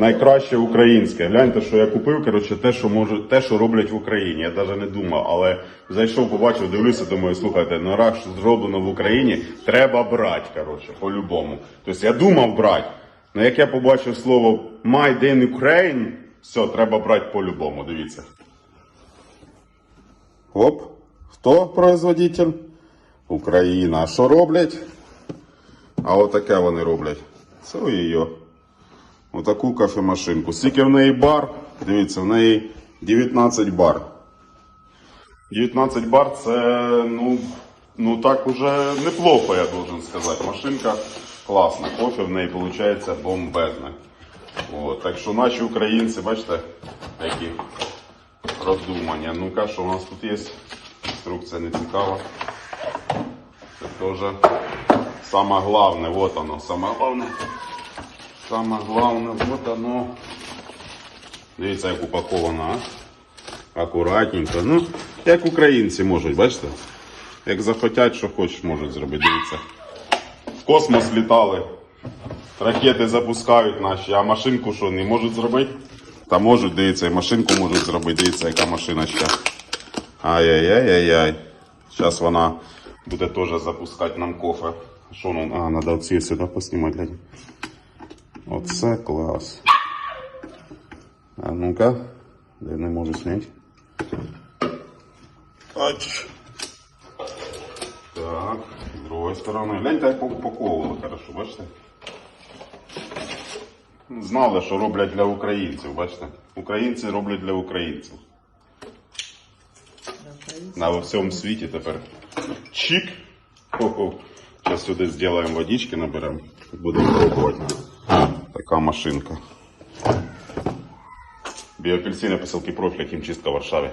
Найкраще українське. Гляньте, що я купив. Коротше, те, що може, те, що роблять в Україні. Я навіть не думав, але зайшов, побачив, дивлюся, думаю, слухайте, ну раз що зроблено в Україні, треба брати. Коротше, по-любому. Тобто я думав брати. Ну як я побачив слово Made in Ukraine, все, треба брати по-любому. Дивіться. Оп. Хто производитель? Україна. А що роблять? А отаке вони роблять. Це її. Отаку кафемашинку. Скільки в неї бар? Дивіться, в неї 19 бар. 19 бар це, ну, ну так уже неплохо, я должен сказати. Машинка класна. Кофе в неї виходить бомбезне. От, так що наші українці, бачите, які роздумання. Ну-ка, що у нас тут є? Інструкція не цікава. Це теж саме головне, вот оно, саме головне. Саме головне, вот оно. Дивіться, як упаковано, а? Акуратненько. Ну, як українці можуть, бачите? Як захотять, що хочеш, можуть зробити. Дивіться. В космос літали. Ракети запускають наші, а машинку що не можуть зробити? Та можуть, дивіться, і машинку можуть зробити. Дивіться, яка машина ще. Ай-яй-яй-яй-яй. Зараз вона буде теж запускати нам кофе. Що ну, а, треба оці сюди поснімати. глянь. Оце клас. А ну-ка, де не можу зняти. Ач. Так, з другої сторони. Гляньте, як упаковували хорошо, бачите? Знали, що роблять для українців, бачите? Українці роблять для українців. На во всьому світі тепер. Чик. Хо-хо. Зараз сюди зробимо водички, наберемо. Будемо пробувати. Така машинка. Біоапельсини посилки профіля, хімчистка в Варшаві.